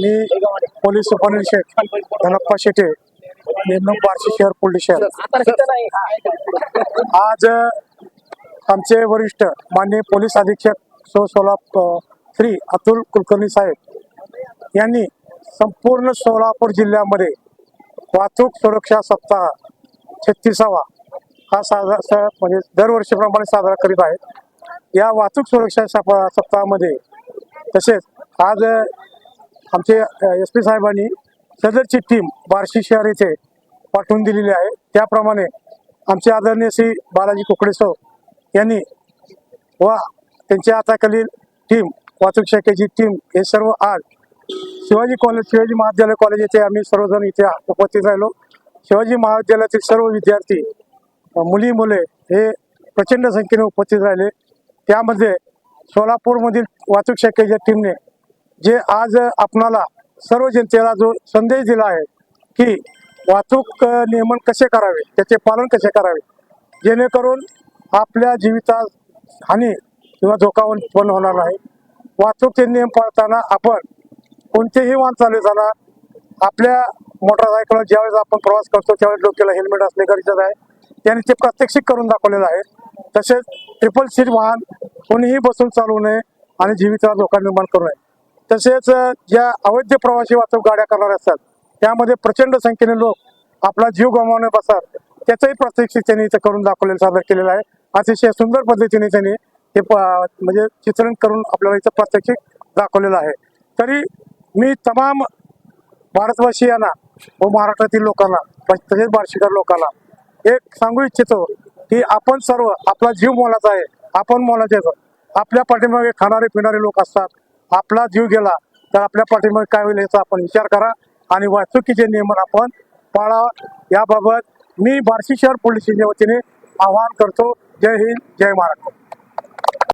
मी police उपनिरीक्षक धनप्पा शेटे नेमणूक बार्शी शहर पोलीस शहर. आज आमचे वरिष्ठ माननीय पोलीस अधीक्षक सो सोलाप श्री अतुल कुलकर्णी साहेब यांनी संपूर्ण सोलापूर जिल्ह्यामध्ये वाहतूक सुरक्षा सप्ताह छत्तीसावा हा साजरा स- म्हणजे दरवर्षीप्रमाणे साजरा करीत आहेत. या वाहतूक सुरक्षा सप्ताहामध्ये तसेच आज आमचे एस पी साहेबांनी सदरची टीम बार्शी शहर येथे पाठवून दिलेली आहे. त्याप्रमाणे आमचे आदरणीय श्री बालाजी कुकडेसो यांनी व त्यांच्या हाताखालील टीम वाहतूक शाखेची टीम हे सर्व आज शिवाजी कॉलेज शिवाजी महाविद्यालय कॉलेज येथे आम्ही सर्वजण इथे उपस्थित राहिलो. शिवाजी महाविद्यालयातील सर्व विद्यार्थी मुली मुले हे प्रचंड संख्येने उपस्थित राहिले. त्यामध्ये सोलापूरमधील वाहतूक शाखेच्या टीमने जे आज आपणाला सर्व जनतेला जो संदेश दिला आहे की वाहतूक नियमन कसे करावे त्याचे पालन कसे करावे जेणेकरून आपल्या जीविता हानी किंवा धोका उत्पन्न होणार नाही. वाहतूकचे नियम पाळताना आपण कोणतेही वाहन चालवताना आपल्या मोटरसायकलवर ज्यावेळेस आपण प्रवास करतो त्यावेळेस डोक्याला हेल्मेट असणे गरजेचं आहे. त्याने ते प्रात्यक्षिक करून दाखवलेलं आहे. तसेच ट्रिपल सीट वाहन कोणीही बसून चालवू नये आणि जीविताला धोका निर्माण करू नये. तसेच ज्या अवैध प्रवासी वाहतूक गाड्या करणार असतात त्यामध्ये प्रचंड संख्येने लोक आपला जीव गमावणे बसतात. त्याचंही प्रात्यक्षिक त्यांनी इथं करून दाखवलेलं सादर केलेलं आहे. अतिशय सुंदर पद्धतीने त्यांनी हे प- म्हणजे चित्रण करून आपल्याला इथं प्रात्यक्षिक दाखवलेलं आहे. तरी मी तमाम भारतवासियांना व महाराष्ट्रातील लोकांना तसेच बार्शीकर लोकांना एक सांगू इच्छितो की आपण सर्व आपला जीव मोलाचा आहे. आपण मोलाचे आपल्या पाठीमागे खाणारे पिणारे लोक असतात. आपला जीव गेला तर आपल्या पाठीमध्ये काय होईल याचा आपण विचार करा. आणि वाहतुकीचे नियमन आपण पाळा. याबाबत मी बार्शी शहर पोलीस स्टेशनच्या वतीने आवाहन करतो. जय हिंद जय महाराष्ट्र.